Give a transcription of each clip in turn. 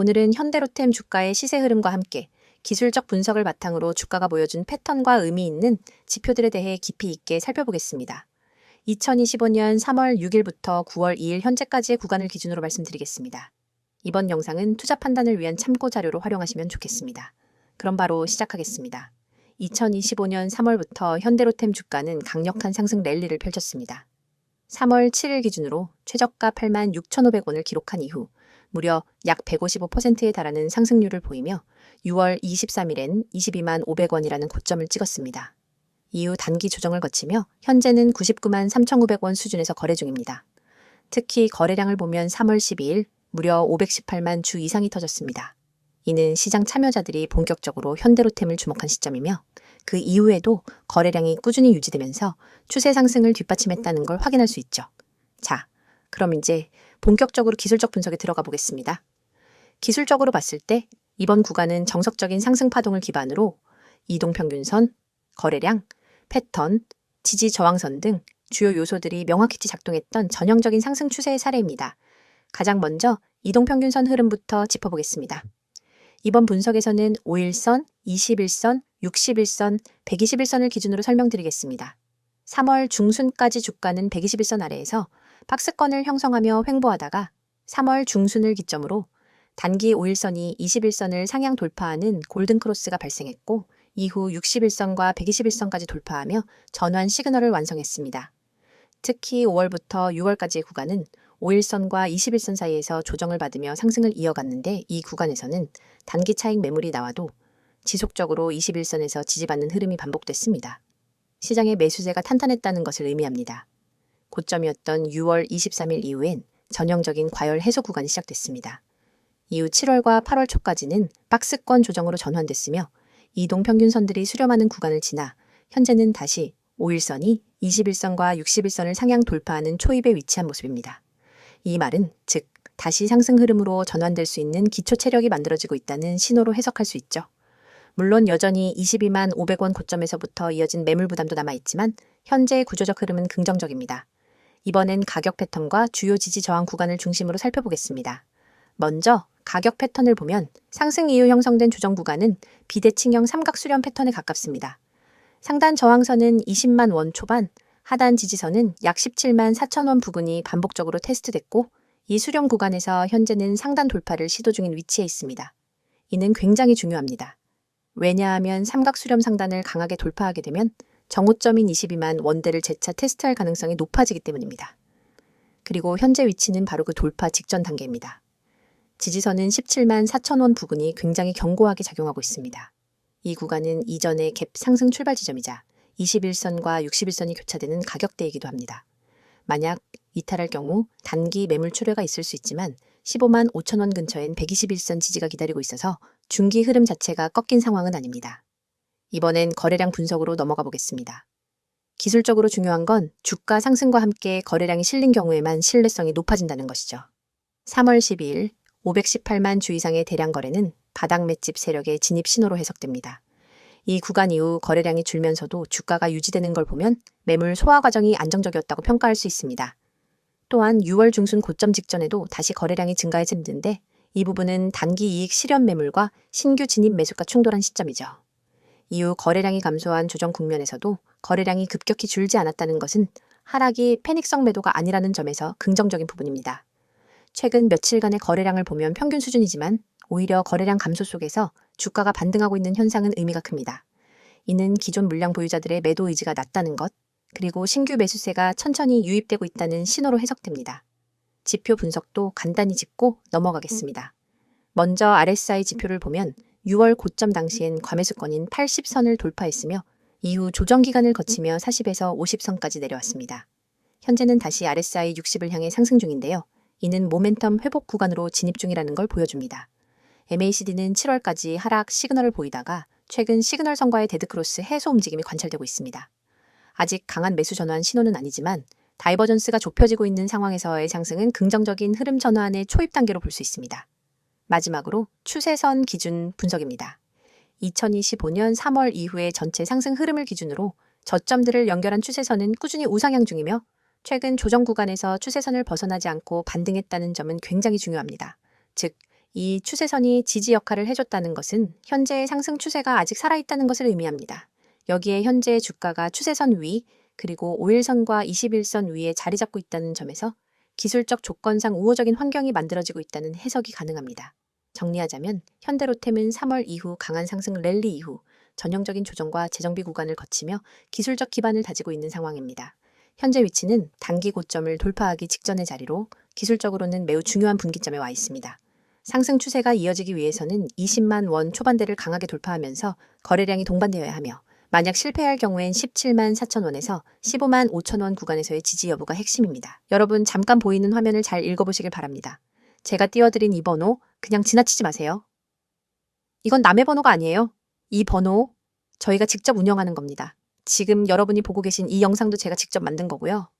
오늘은 현대로템 주가의 시세 흐름과 함께 기술적 분석을 바탕으로 주가가 보여준 패턴과 의미 있는 지표들에 대해 깊이 있게 살펴보겠습니다. 2025년 3월 6일부터 9월 2일 현재까지의 구간을 기준으로 말씀드리겠습니다. 이번 영상은 투자 판단을 위한 참고 자료로 활용하시면 좋겠습니다. 그럼 바로 시작하겠습니다. 2025년 3월부터 현대로템 주가는 강력한 상승 랠리를 펼쳤습니다. 3월 7일 기준으로 최저가 8만 6,500원을 기록한 이후 무려 약 155%에 달하는 상승률을 보이며 6월 23일엔 22만 500원이라는 고점을 찍었습니다. 이후 단기 조정을 거치며 현재는 99만 3,900원 수준에서 거래 중입니다. 특히 거래량을 보면 3월 12일 무려 518만 주 이상이 터졌습니다. 이는 시장 참여자들이 본격적으로 현대로템을 주목한 시점이며 그 이후에도 거래량이 꾸준히 유지되면서 추세 상승을 뒷받침했다는 걸 확인할 수 있죠. 자, 그럼 이제 본격적으로 기술적 분석에 들어가 보겠습니다. 기술적으로 봤을 때 이번 구간은 정석적인 상승 파동을 기반으로 이동평균선, 거래량, 패턴, 지지 저항선 등 주요 요소들이 명확히 작동했던 전형적인 상승 추세의 사례입니다. 가장 먼저 이동평균선 흐름부터 짚어보겠습니다. 이번 분석에서는 5일선, 21선, 61선, 121선을 기준으로 설명드리겠습니다. 3월 중순까지 주가는 121선 아래에서 박스권을 형성하며 횡보하다가 3월 중순을 기점으로 단기 5일선이 21선을 상향 돌파하는 골든크로스가 발생했고 이후 61선과 121선까지 돌파하며 전환 시그널을 완성했습니다. 특히 5월부터 6월까지의 구간은 5일선과 21선 사이에서 조정을 받으며 상승을 이어갔는데 이 구간에서는 단기 차익 매물이 나와도 지속적으로 21선에서 지지받는 흐름이 반복됐습니다. 시장의 매수세가 탄탄했다는 것을 의미합니다. 고점이었던 6월 23일 이후엔 전형적인 과열 해소 구간이 시작됐습니다. 이후 7월과 8월 초까지는 박스권 조정으로 전환됐으며 이동 평균선들이 수렴하는 구간을 지나 현재는 다시 5일선이 21선과 61선을 상향 돌파하는 초입에 위치한 모습입니다. 이 말은 즉 다시 상승 흐름으로 전환될 수 있는 기초 체력이 만들어지고 있다는 신호로 해석할 수 있죠. 물론 여전히 22만 500원 고점에서부터 이어진 매물 부담도 남아 있지만 현재의 구조적 흐름은 긍정적입니다. 이번엔 가격 패턴과 주요 지지 저항 구간을 중심으로 살펴보겠습니다. 먼저 가격 패턴을 보면 상승 이후 형성된 조정 구간은 비대칭형 삼각 수렴 패턴에 가깝습니다. 상단 저항선은 20만 원 초반, 하단 지지선은 약 17만 4천 원 부근이 반복적으로 테스트됐고 이 수렴 구간에서 현재는 상단 돌파를 시도 중인 위치에 있습니다. 이는 굉장히 중요합니다. 왜냐하면 삼각 수렴 상단을 강하게 돌파하게 되면 정오점인 22만 원대를 재차 테스트할 가능성이 높아지기 때문입니다. 그리고 현재 위치는 바로 그 돌파 직전 단계입니다. 지지선은 17만 4천 원 부근이 굉장히 견고하게 작용하고 있습니다. 이 구간은 이전의 갭 상승 출발 지점이자 21선과 61선이 교차되는 가격대이기도 합니다. 만약 이탈할 경우 단기 매물 출회가 있을 수 있지만 15만 5천 원 근처엔 121선 지지가 기다리고 있어서 중기 흐름 자체가 꺾인 상황은 아닙니다. 이번엔 거래량 분석으로 넘어가 보겠습니다. 기술적으로 중요한 건 주가 상승과 함께 거래량이 실린 경우에만 신뢰성이 높아진다는 것이죠. 3월 12일 518만 주 이상의 대량 거래는 바닥 맷집 세력의 진입 신호로 해석됩니다. 이 구간 이후 거래량이 줄면서도 주가가 유지되는 걸 보면 매물 소화 과정이 안정적이었다고 평가할 수 있습니다. 또한 6월 중순 고점 직전에도 다시 거래량이 증가했는데 이 부분은 단기 이익 실현 매물과 신규 진입 매수가 충돌한 시점이죠. 이후 거래량이 감소한 조정 국면에서도 거래량이 급격히 줄지 않았다는 것은 하락이 패닉성 매도가 아니라는 점에서 긍정적인 부분입니다. 최근 며칠간의 거래량을 보면 평균 수준이지만 오히려 거래량 감소 속에서 주가가 반등하고 있는 현상은 의미가 큽니다. 이는 기존 물량 보유자들의 매도 의지가 낮다는 것, 그리고 신규 매수세가 천천히 유입되고 있다는 신호로 해석됩니다. 지표 분석도 간단히 짚고 넘어가겠습니다. 먼저 RSI 지표를 보면 6월 고점 당시엔 과매수권인 80선을 돌파했으며 이후 조정 기간을 거치며 40에서 50선까지 내려왔습니다. 현재는 다시 RSI 60을 향해 상승 중인데요. 이는 모멘텀 회복 구간으로 진입 중이라는 걸 보여줍니다. MACD는 7월까지 하락 시그널을 보이다가 최근 시그널 선과의 데드크로스 해소 움직임이 관찰되고 있습니다. 아직 강한 매수 전환 신호는 아니지만 다이버전스가 좁혀지고 있는 상황에서의 상승은 긍정적인 흐름 전환의 초입 단계로 볼 수 있습니다. 마지막으로 추세선 기준 분석입니다. 2025년 3월 이후의 전체 상승 흐름을 기준으로 저점들을 연결한 추세선은 꾸준히 우상향 중이며 최근 조정 구간에서 추세선을 벗어나지 않고 반등했다는 점은 굉장히 중요합니다. 즉, 이 추세선이 지지 역할을 해줬다는 것은 현재의 상승 추세가 아직 살아있다는 것을 의미합니다. 여기에 현재의 주가가 추세선 위, 그리고 5일선과 21선 위에 자리 잡고 있다는 점에서 기술적 조건상 우호적인 환경이 만들어지고 있다는 해석이 가능합니다. 정리하자면 현대로템은 3월 이후 강한 상승 랠리 이후 전형적인 조정과 재정비 구간을 거치며 기술적 기반을 다지고 있는 상황입니다. 현재 위치는 단기 고점을 돌파하기 직전의 자리로 기술적으로는 매우 중요한 분기점에 와 있습니다. 상승 추세가 이어지기 위해서는 20만 원 초반대를 강하게 돌파하면서 거래량이 동반되어야 하며 만약 실패할 경우엔 17만 4천 원에서 15만 5천 원 구간에서의 지지 여부가 핵심입니다. 여러분 잠깐 보이는 화면을 잘 읽어보시길 바랍니다. 제가 띄워드린 이 번호 그냥 지나치지 마세요. 이건 남의 번호가 아니에요. 이 번호 저희가 직접 운영하는 겁니다. 지금 여러분이 보고 계신 이 영상도 제가 직접 만든 거고요.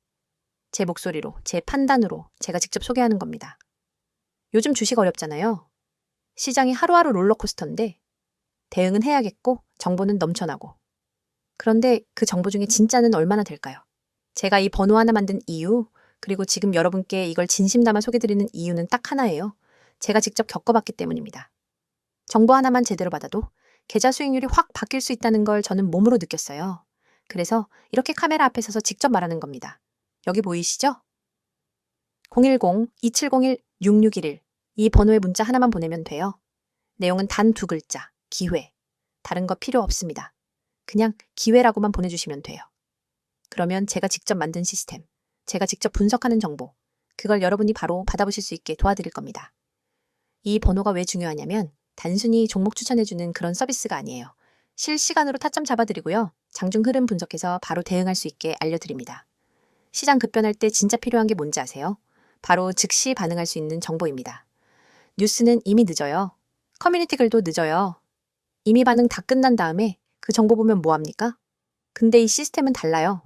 제 목소리로, 제 판단으로 제가 직접 소개하는 겁니다. 요즘 주식 어렵잖아요. 시장이 하루하루 롤러코스터인데 대응은 해야겠고 정보는 넘쳐나고. 그런데 그 정보 중에 진짜는 얼마나 될까요? 제가 이 번호 하나 만든 이유, 그리고 지금 여러분께 이걸 진심 담아 소개드리는 이유는 딱 하나예요. 제가 직접 겪어봤기 때문입니다. 정보 하나만 제대로 받아도 계좌 수익률이 확 바뀔 수 있다는 걸 저는 몸으로 느꼈어요. 그래서 이렇게 카메라 앞에 서서 직접 말하는 겁니다. 여기 보이시죠? 010-2701-6611. 이 번호에 문자 하나만 보내면 돼요. 내용은 단 두 글자, 기회. 다른 거 필요 없습니다. 그냥 기회라고만 보내주시면 돼요. 그러면 제가 직접 만든 시스템, 제가 직접 분석하는 정보, 그걸 여러분이 바로 받아보실 수 있게 도와드릴 겁니다. 이 번호가 왜 중요하냐면 단순히 종목 추천해주는 그런 서비스가 아니에요. 실시간으로 타점 잡아드리고요. 장중 흐름 분석해서 바로 대응할 수 있게 알려드립니다. 시장 급변할 때 진짜 필요한 게 뭔지 아세요? 바로 즉시 반응할 수 있는 정보입니다. 뉴스는 이미 늦어요. 커뮤니티 글도 늦어요. 이미 반응 다 끝난 다음에 그 정보 보면 뭐합니까? 근데 이 시스템은 달라요.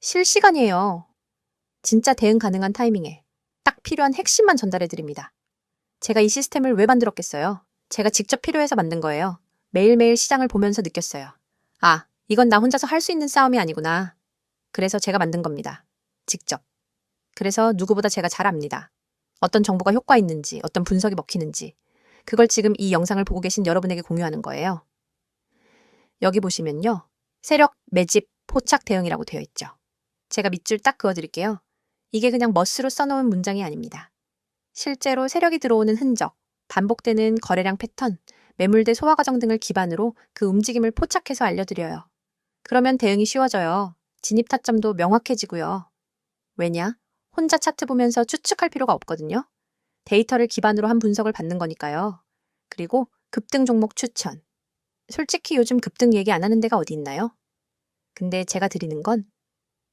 실시간이에요. 진짜 대응 가능한 타이밍에 딱 필요한 핵심만 전달해 드립니다. 제가 이 시스템을 왜 만들었겠어요? 제가 직접 필요해서 만든 거예요. 매일매일 시장을 보면서 느꼈어요. 아, 이건 나 혼자서 할 수 있는 싸움이 아니구나. 그래서 제가 만든 겁니다. 직접. 그래서 누구보다 제가 잘 압니다. 어떤 정보가 효과 있는지, 어떤 분석이 먹히는지. 그걸 지금 이 영상을 보고 계신 여러분에게 공유하는 거예요. 여기 보시면요. 세력, 매집, 포착 대응이라고 되어 있죠. 제가 밑줄 딱 그어드릴게요. 이게 그냥 멋으로 써놓은 문장이 아닙니다. 실제로 세력이 들어오는 흔적, 반복되는 거래량 패턴, 매물대 소화 과정 등을 기반으로 그 움직임을 포착해서 알려드려요. 그러면 대응이 쉬워져요. 진입 타점도 명확해지고요. 왜냐? 혼자 차트 보면서 추측할 필요가 없거든요. 데이터를 기반으로 한 분석을 받는 거니까요. 그리고 급등 종목 추천. 솔직히 요즘 급등 얘기 안 하는 데가 어디 있나요? 근데 제가 드리는 건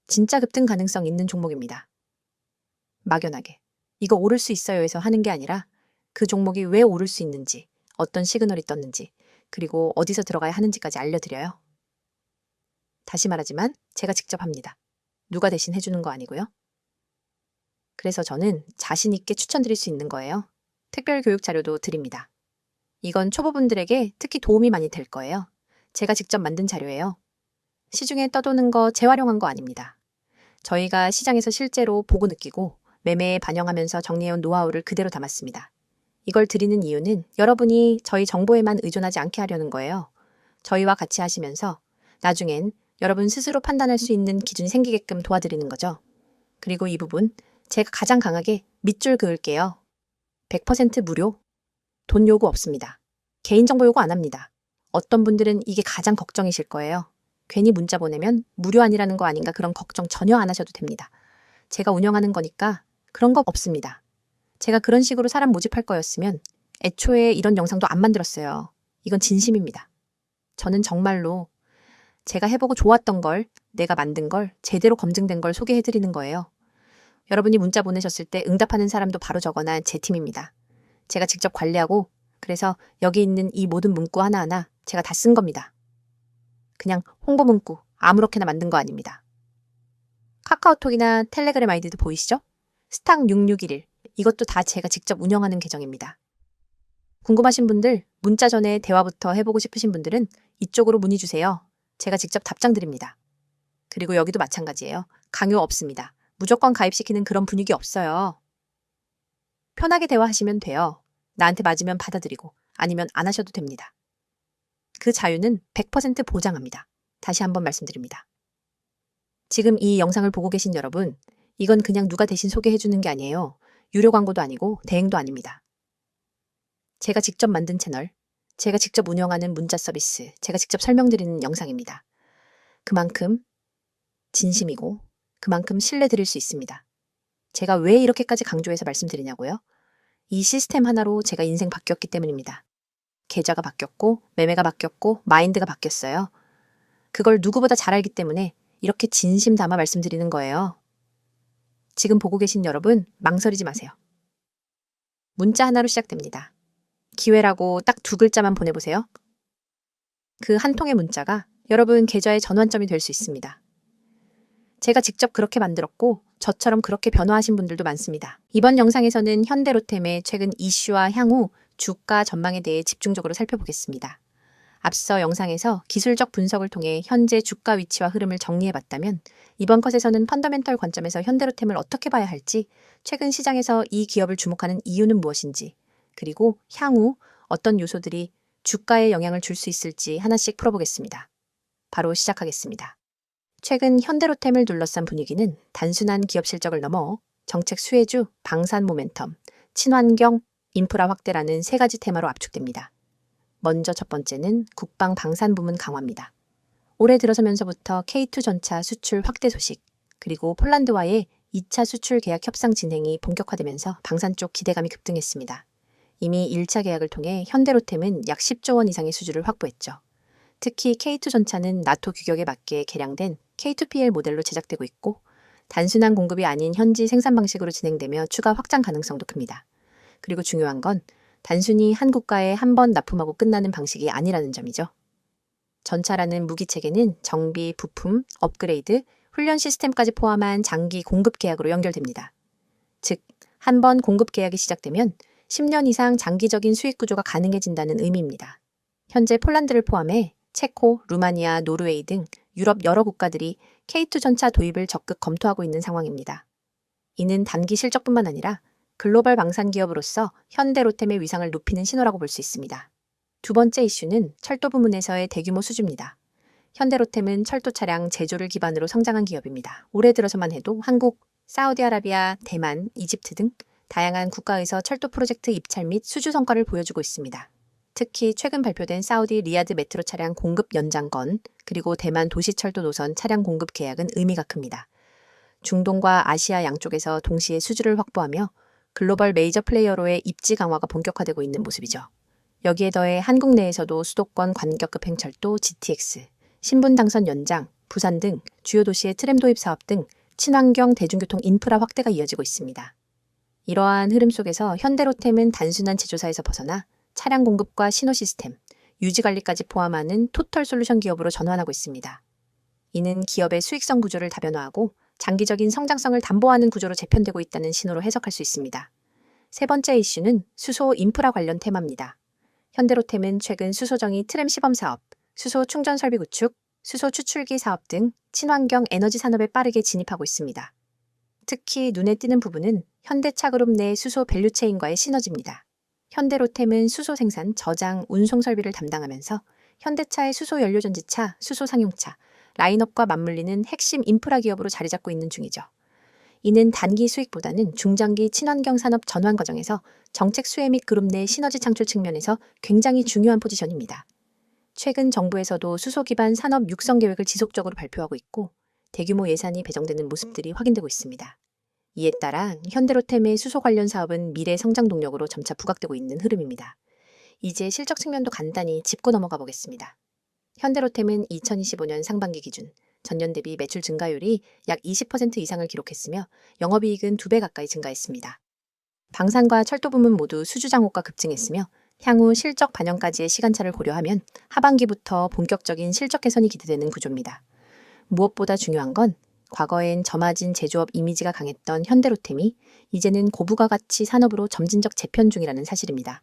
진짜 급등 가능성 있는 종목입니다. 막연하게. 이거 오를 수 있어요 해서 하는 게 아니라 그 종목이 왜 오를 수 있는지, 어떤 시그널이 떴는지, 그리고 어디서 들어가야 하는지까지 알려드려요. 다시 말하지만 제가 직접 합니다. 누가 대신 해주는 거 아니고요. 그래서 저는 자신 있게 추천드릴 수 있는 거예요. 특별 교육 자료도 드립니다. 이건 초보분들에게 특히 도움이 많이 될 거예요. 제가 직접 만든 자료예요. 시중에 떠도는 거 재활용한 거 아닙니다. 저희가 시장에서 실제로 보고 느끼고 매매에 반영하면서 정리해온 노하우를 그대로 담았습니다. 이걸 드리는 이유는 여러분이 저희 정보에만 의존하지 않게 하려는 거예요. 저희와 같이 하시면서 나중엔 여러분 스스로 판단할 수 있는 기준이 생기게끔 도와드리는 거죠. 그리고 이 부분 제가 가장 강하게 밑줄 그을게요. 100% 무료. 돈 요구 없습니다. 개인정보 요구 안 합니다. 어떤 분들은 이게 가장 걱정이실 거예요. 괜히 문자 보내면 무료 아니라는 거 아닌가 그런 걱정 전혀 안 하셔도 됩니다. 제가 운영하는 거니까 그런 거 없습니다. 제가 그런 식으로 사람 모집할 거였으면 애초에 이런 영상도 안 만들었어요. 이건 진심입니다. 저는 정말로 제가 해보고 좋았던 걸, 내가 만든 걸, 제대로 검증된 걸 소개해드리는 거예요. 여러분이 문자 보내셨을 때 응답하는 사람도 바로 적어놔 제 팀입니다. 제가 직접 관리하고 그래서 여기 있는 이 모든 문구 하나하나 제가 다 쓴 겁니다. 그냥 홍보 문구 아무렇게나 만든 거 아닙니다. 카카오톡이나 텔레그램 아이디도 보이시죠? 스탁 6611 이것도 다 제가 직접 운영하는 계정입니다. 궁금하신 분들 문자 전에 대화부터 해보고 싶으신 분들은 이쪽으로 문의 주세요. 제가 직접 답장 드립니다. 그리고 여기도 마찬가지예요. 강요 없습니다. 무조건 가입시키는 그런 분위기 없어요. 편하게 대화하시면 돼요. 나한테 맞으면 받아들이고 아니면 안 하셔도 됩니다. 그 자유는 100% 보장합니다. 다시 한번 말씀드립니다. 지금 이 영상을 보고 계신 여러분, 이건 그냥 누가 대신 소개해 주는 게 아니에요. 유료 광고도 아니고 대행도 아닙니다. 제가 직접 만든 채널, 제가 직접 운영하는 문자 서비스, 제가 직접 설명드리는 영상입니다. 그만큼 진심이고 그만큼 신뢰 드릴 수 있습니다. 제가 왜 이렇게까지 강조해서 말씀드리냐고요? 이 시스템 하나로 제가 인생 바뀌었기 때문입니다. 계좌가 바뀌었고, 매매가 바뀌었고, 마인드가 바뀌었어요. 그걸 누구보다 잘 알기 때문에 이렇게 진심 담아 말씀드리는 거예요. 지금 보고 계신 여러분, 망설이지 마세요. 문자 하나로 시작됩니다. 기회라고 딱 두 글자만 보내보세요. 그 한 통의 문자가 여러분 계좌의 전환점이 될 수 있습니다. 제가 직접 그렇게 만들었고 저처럼 그렇게 변화하신 분들도 많습니다. 이번 영상에서는 현대로템의 최근 이슈와 향후 주가 전망에 대해 집중적으로 살펴보겠습니다. 앞서 영상에서 기술적 분석을 통해 현재 주가 위치와 흐름을 정리해봤다면 이번 컷에서는 펀더멘털 관점에서 현대로템을 어떻게 봐야 할지, 최근 시장에서 이 기업을 주목하는 이유는 무엇인지, 그리고 향후 어떤 요소들이 주가에 영향을 줄 수 있을지 하나씩 풀어보겠습니다. 바로 시작하겠습니다. 최근 현대로템을 둘러싼 분위기는 단순한 기업 실적을 넘어 정책 수혜주, 방산 모멘텀, 친환경, 인프라 확대라는 세 가지 테마로 압축됩니다. 먼저 첫 번째는 국방 방산 부문 강화입니다. 올해 들어서면서부터 K2 전차 수출 확대 소식, 그리고 폴란드와의 2차 수출 계약 협상 진행이 본격화되면서 방산 쪽 기대감이 급등했습니다. 이미 1차 계약을 통해 현대로템은 약 10조 원 이상의 수주를 확보했죠. 특히 K2 전차는 나토 규격에 맞게 개량된 K2PL 모델로 제작되고 있고 단순한 공급이 아닌 현지 생산 방식으로 진행되며 추가 확장 가능성도 큽니다. 그리고 중요한 건 단순히 한 국가에 한 번 납품하고 끝나는 방식이 아니라는 점이죠. 전차라는 무기 체계는 정비, 부품, 업그레이드, 훈련 시스템까지 포함한 장기 공급 계약으로 연결됩니다. 즉, 한 번 공급 계약이 시작되면 10년 이상 장기적인 수익 구조가 가능해진다는 의미입니다. 현재 폴란드를 포함해 체코, 루마니아, 노르웨이 등 유럽 여러 국가들이 K2 전차 도입을 적극 검토하고 있는 상황입니다. 이는 단기 실적뿐만 아니라 글로벌 방산 기업으로서 현대로템의 위상을 높이는 신호라고 볼 수 있습니다. 두 번째 이슈는 철도 부문에서의 대규모 수주입니다. 현대로템은 철도 차량 제조를 기반으로 성장한 기업입니다. 올해 들어서만 해도 한국, 사우디아라비아, 대만, 이집트 등 다양한 국가에서 철도 프로젝트 입찰 및 수주 성과를 보여주고 있습니다. 특히 최근 발표된 사우디 리야드 메트로 차량 공급 연장건, 그리고 대만 도시철도 노선 차량 공급 계약은 의미가 큽니다. 중동과 아시아 양쪽에서 동시에 수주를 확보하며 글로벌 메이저 플레이어로의 입지 강화가 본격화되고 있는 모습이죠. 여기에 더해 한국 내에서도 수도권 관격급 행철도 GTX, 신분 당선 연장, 부산 등 주요 도시의 트램 도입 사업 등 친환경 대중교통 인프라 확대가 이어지고 있습니다. 이러한 흐름 속에서 현대로템은 단순한 제조사에서 벗어나 차량 공급과 신호 시스템, 유지 관리까지 포함하는 토털 솔루션 기업으로 전환하고 있습니다. 이는 기업의 수익성 구조를 다변화하고 장기적인 성장성을 담보하는 구조로 재편되고 있다는 신호로 해석할 수 있습니다. 세 번째 이슈는 수소 인프라 관련 테마입니다. 현대로템은 최근 수소정이 트램 시범 사업, 수소 충전 설비 구축, 수소 추출기 사업 등 친환경 에너지 산업에 빠르게 진입하고 있습니다. 특히 눈에 띄는 부분은 현대차 그룹 내 수소 밸류체인과의 시너지입니다. 현대로템은 수소 생산, 저장, 운송 설비를 담당하면서 현대차의 수소 연료전지차, 수소 상용차, 라인업과 맞물리는 핵심 인프라 기업으로 자리 잡고 있는 중이죠. 이는 단기 수익보다는 중장기 친환경 산업 전환 과정에서 정책 수혜 및 그룹 내 시너지 창출 측면에서 굉장히 중요한 포지션입니다. 최근 정부에서도 수소 기반 산업 육성 계획을 지속적으로 발표하고 있고 대규모 예산이 배정되는 모습들이 확인되고 있습니다. 이에 따라 현대로템의 수소 관련 사업은 미래 성장 동력으로 점차 부각되고 있는 흐름입니다. 이제 실적 측면도 간단히 짚고 넘어가 보겠습니다. 현대로템은 2025년 상반기 기준 전년 대비 매출 증가율이 약 20% 이상을 기록했으며 영업이익은 2배 가까이 증가했습니다. 방산과 철도 부문 모두 수주 장호가 급증했으며 향후 실적 반영까지의 시간차를 고려하면 하반기부터 본격적인 실적 개선이 기대되는 구조입니다. 무엇보다 중요한 건 과거엔 저마진 제조업 이미지가 강했던 현대로템이 이제는 고부가 가치 산업으로 점진적 재편 중이라는 사실입니다.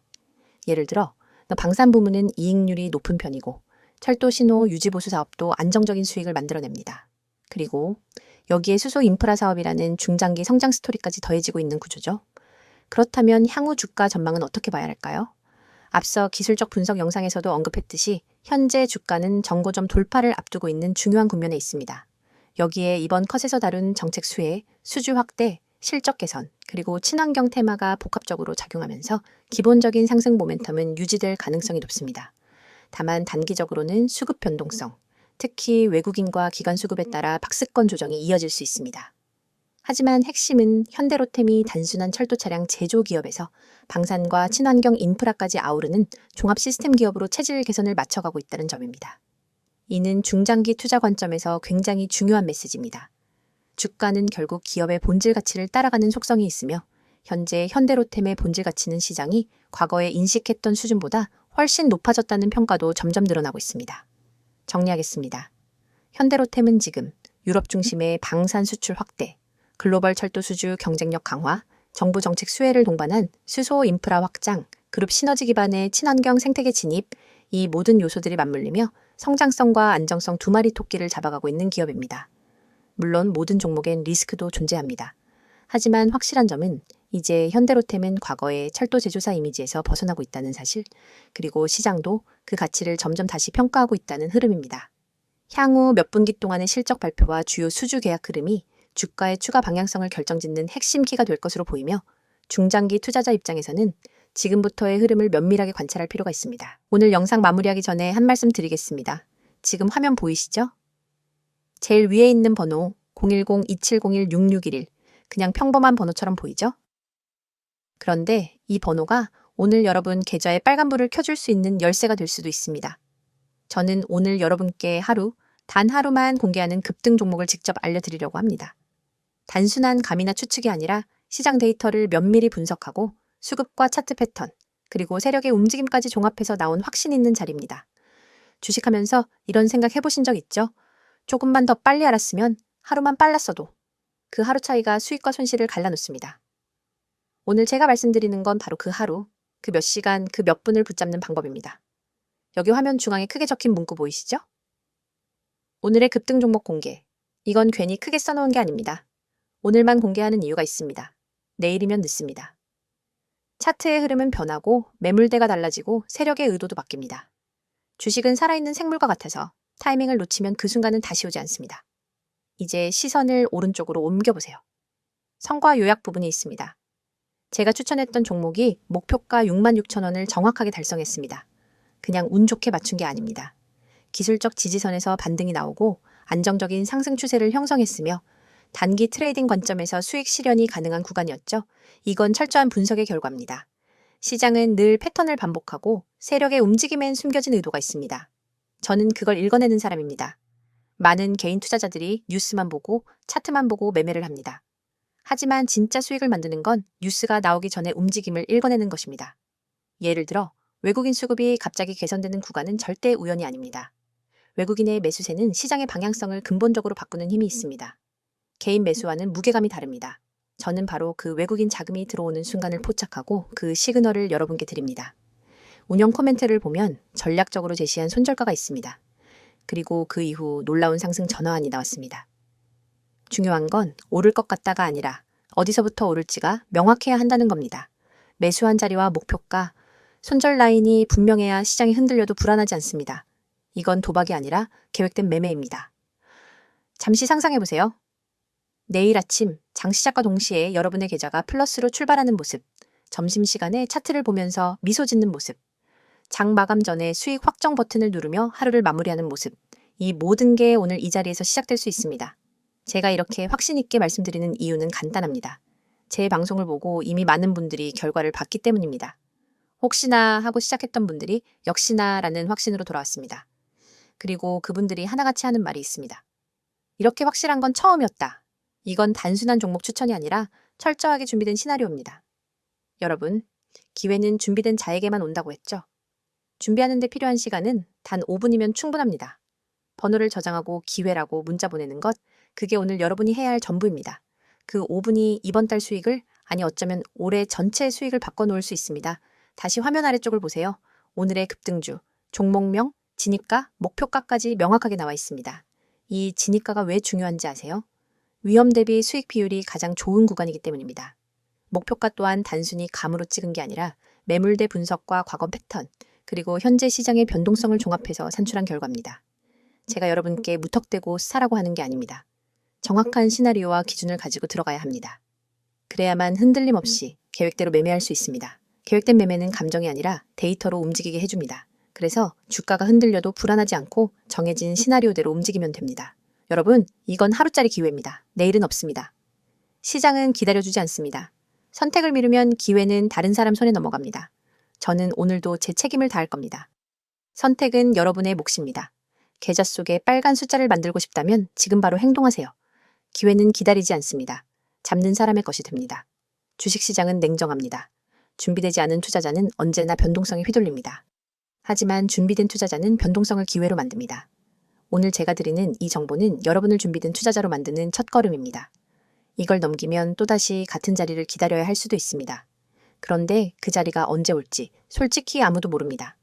예를 들어 방산 부문은 이익률이 높은 편이고 철도 신호 유지 보수 사업도 안정적인 수익을 만들어냅니다. 그리고 여기에 수소 인프라 사업이라는 중장기 성장 스토리까지 더해지고 있는 구조죠. 그렇다면 향후 주가 전망은 어떻게 봐야 할까요? 앞서 기술적 분석 영상에서도 언급했듯이 현재 주가는 정고점 돌파를 앞두고 있는 중요한 국면에 있습니다. 여기에 이번 컷에서 다룬 정책 수혜, 수주 확대, 실적 개선, 그리고 친환경 테마가 복합적으로 작용하면서 기본적인 상승 모멘텀은 유지될 가능성이 높습니다. 다만 단기적으로는 수급 변동성, 특히 외국인과 기관 수급에 따라 박스권 조정이 이어질 수 있습니다. 하지만 핵심은 현대로템이 단순한 철도 차량 제조 기업에서 방산과 친환경 인프라까지 아우르는 종합 시스템 기업으로 체질 개선을 맞춰가고 있다는 점입니다. 이는 중장기 투자 관점에서 굉장히 중요한 메시지입니다. 주가는 결국 기업의 본질 가치를 따라가는 속성이 있으며 현재 현대로템의 본질 가치는 시장이 과거에 인식했던 수준보다 훨씬 높아졌다는 평가도 점점 늘어나고 있습니다. 정리하겠습니다. 현대로템은 지금 유럽 중심의 방산 수출 확대, 글로벌 철도 수주 경쟁력 강화, 정부 정책 수혜를 동반한 수소 인프라 확장, 그룹 시너지 기반의 친환경 생태계 진입, 이 모든 요소들이 맞물리며 성장성과 안정성 두 마리 토끼를 잡아가고 있는 기업입니다. 물론 모든 종목엔 리스크도 존재합니다. 하지만 확실한 점은 이제 현대로템은 과거의 철도 제조사 이미지에서 벗어나고 있다는 사실, 그리고 시장도 그 가치를 점점 다시 평가하고 있다는 흐름입니다. 향후 몇 분기 동안의 실적 발표와 주요 수주 계약 흐름이 주가의 추가 방향성을 결정짓는 핵심 키가 될 것으로 보이며 중장기 투자자 입장에서는 지금부터의 흐름을 면밀하게 관찰할 필요가 있습니다. 오늘 영상 마무리하기 전에 한 말씀 드리겠습니다. 지금 화면 보이시죠? 제일 위에 있는 번호 010-2701-6611 그냥 평범한 번호처럼 보이죠? 그런데 이 번호가 오늘 여러분 계좌에 빨간불을 켜줄 수 있는 열쇠가 될 수도 있습니다. 저는 오늘 여러분께 하루, 단 하루만 공개하는 급등 종목을 직접 알려드리려고 합니다. 단순한 감이나 추측이 아니라 시장 데이터를 면밀히 분석하고 수급과 차트 패턴, 그리고 세력의 움직임까지 종합해서 나온 확신 있는 자리입니다. 주식하면서 이런 생각 해보신 적 있죠? 조금만 더 빨리 알았으면 하루만 빨랐어도 그 하루 차이가 수익과 손실을 갈라놓습니다. 오늘 제가 말씀드리는 건 바로 그 하루, 그 몇 시간, 그 몇 분을 붙잡는 방법입니다. 여기 화면 중앙에 크게 적힌 문구 보이시죠? 오늘의 급등 종목 공개. 이건 괜히 크게 써놓은 게 아닙니다. 오늘만 공개하는 이유가 있습니다. 내일이면 늦습니다. 차트의 흐름은 변하고 매물대가 달라지고 세력의 의도도 바뀝니다. 주식은 살아있는 생물과 같아서 타이밍을 놓치면 그 순간은 다시 오지 않습니다. 이제 시선을 오른쪽으로 옮겨보세요. 성과 요약 부분이 있습니다. 제가 추천했던 종목이 목표가 66,000원을 정확하게 달성했습니다. 그냥 운 좋게 맞춘 게 아닙니다. 기술적 지지선에서 반등이 나오고 안정적인 상승 추세를 형성했으며 단기 트레이딩 관점에서 수익 실현이 가능한 구간이었죠. 이건 철저한 분석의 결과입니다. 시장은 늘 패턴을 반복하고 세력의 움직임엔 숨겨진 의도가 있습니다. 저는 그걸 읽어내는 사람입니다. 많은 개인 투자자들이 뉴스만 보고 차트만 보고 매매를 합니다. 하지만 진짜 수익을 만드는 건 뉴스가 나오기 전에 움직임을 읽어내는 것입니다. 예를 들어 외국인 수급이 갑자기 개선되는 구간은 절대 우연이 아닙니다. 외국인의 매수세는 시장의 방향성을 근본적으로 바꾸는 힘이 있습니다. 개인 매수와는 무게감이 다릅니다. 저는 바로 그 외국인 자금이 들어오는 순간을 포착하고 그 시그널을 여러분께 드립니다. 운영 코멘트를 보면 전략적으로 제시한 손절가가 있습니다. 그리고 그 이후 놀라운 상승 전화안이 나왔습니다. 중요한 건 오를 것 같다가 아니라 어디서부터 오를지가 명확해야 한다는 겁니다. 매수한 자리와 목표가, 손절 라인이 분명해야 시장이 흔들려도 불안하지 않습니다. 이건 도박이 아니라 계획된 매매입니다. 잠시 상상해보세요. 내일 아침 장 시작과 동시에 여러분의 계좌가 플러스로 출발하는 모습, 점심시간에 차트를 보면서 미소 짓는 모습, 장 마감 전에 수익 확정 버튼을 누르며 하루를 마무리하는 모습, 이 모든 게 오늘 이 자리에서 시작될 수 있습니다. 제가 이렇게 확신있게 말씀드리는 이유는 간단합니다. 제 방송을 보고 이미 많은 분들이 결과를 봤기 때문입니다. 혹시나 하고 시작했던 분들이 역시나 라는 확신으로 돌아왔습니다. 그리고 그분들이 하나같이 하는 말이 있습니다. 이렇게 확실한 건 처음이었다. 이건 단순한 종목 추천이 아니라 철저하게 준비된 시나리오입니다. 여러분, 기회는 준비된 자에게만 온다고 했죠? 준비하는 데 필요한 시간은 단 5분이면 충분합니다. 번호를 저장하고 기회라고 문자 보내는 것, 그게 오늘 여러분이 해야 할 전부입니다. 그 5분이 이번 달 수익을, 아니 어쩌면 올해 전체 수익을 바꿔놓을 수 있습니다. 다시 화면 아래쪽을 보세요. 오늘의 급등주, 종목명, 진입가, 목표가까지 명확하게 나와 있습니다. 이 진입가가 왜 중요한지 아세요? 위험 대비 수익 비율이 가장 좋은 구간이기 때문입니다. 목표가 또한 단순히 감으로 찍은 게 아니라 매물대 분석과 과거 패턴, 그리고 현재 시장의 변동성을 종합해서 산출한 결과입니다. 제가 여러분께 무턱대고 사라고 하는 게 아닙니다. 정확한 시나리오와 기준을 가지고 들어가야 합니다. 그래야만 흔들림 없이 계획대로 매매할 수 있습니다. 계획된 매매는 감정이 아니라 데이터로 움직이게 해줍니다. 그래서 주가가 흔들려도 불안하지 않고 정해진 시나리오대로 움직이면 됩니다. 여러분, 이건 하루짜리 기회입니다. 내일은 없습니다. 시장은 기다려주지 않습니다. 선택을 미루면 기회는 다른 사람 손에 넘어갑니다. 저는 오늘도 제 책임을 다할 겁니다. 선택은 여러분의 몫입니다. 계좌 속에 빨간 숫자를 만들고 싶다면 지금 바로 행동하세요. 기회는 기다리지 않습니다. 잡는 사람의 것이 됩니다. 주식시장은 냉정합니다. 준비되지 않은 투자자는 언제나 변동성에 휘둘립니다. 하지만 준비된 투자자는 변동성을 기회로 만듭니다. 오늘 제가 드리는 이 정보는 여러분을 준비된 투자자로 만드는 첫걸음입니다. 이걸 넘기면 또다시 같은 자리를 기다려야 할 수도 있습니다. 그런데 그 자리가 언제 올지 솔직히 아무도 모릅니다.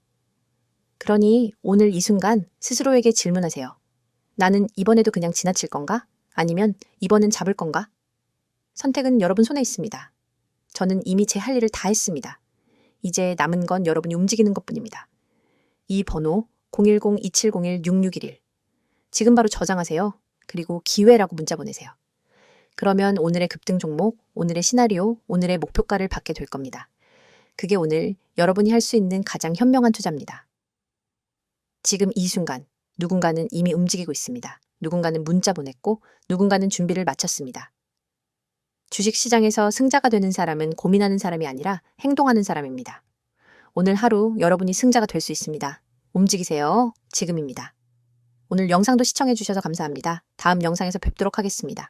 그러니 오늘 이 순간 스스로에게 질문하세요. 나는 이번에도 그냥 지나칠 건가? 아니면 이번엔 잡을 건가? 선택은 여러분 손에 있습니다. 저는 이미 제 할 일을 다 했습니다. 이제 남은 건 여러분이 움직이는 것 뿐입니다. 이 번호 010-2701-6611. 지금 바로 저장하세요. 그리고 기회라고 문자 보내세요. 그러면 오늘의 급등 종목, 오늘의 시나리오, 오늘의 목표가를 받게 될 겁니다. 그게 오늘 여러분이 할 수 있는 가장 현명한 투자입니다. 지금 이 순간 누군가는 이미 움직이고 있습니다. 누군가는 문자 보냈고 누군가는 준비를 마쳤습니다. 주식 시장에서 승자가 되는 사람은 고민하는 사람이 아니라 행동하는 사람입니다. 오늘 하루 여러분이 승자가 될 수 있습니다. 움직이세요. 지금입니다. 오늘 영상도 시청해주셔서 감사합니다. 다음 영상에서 뵙도록 하겠습니다.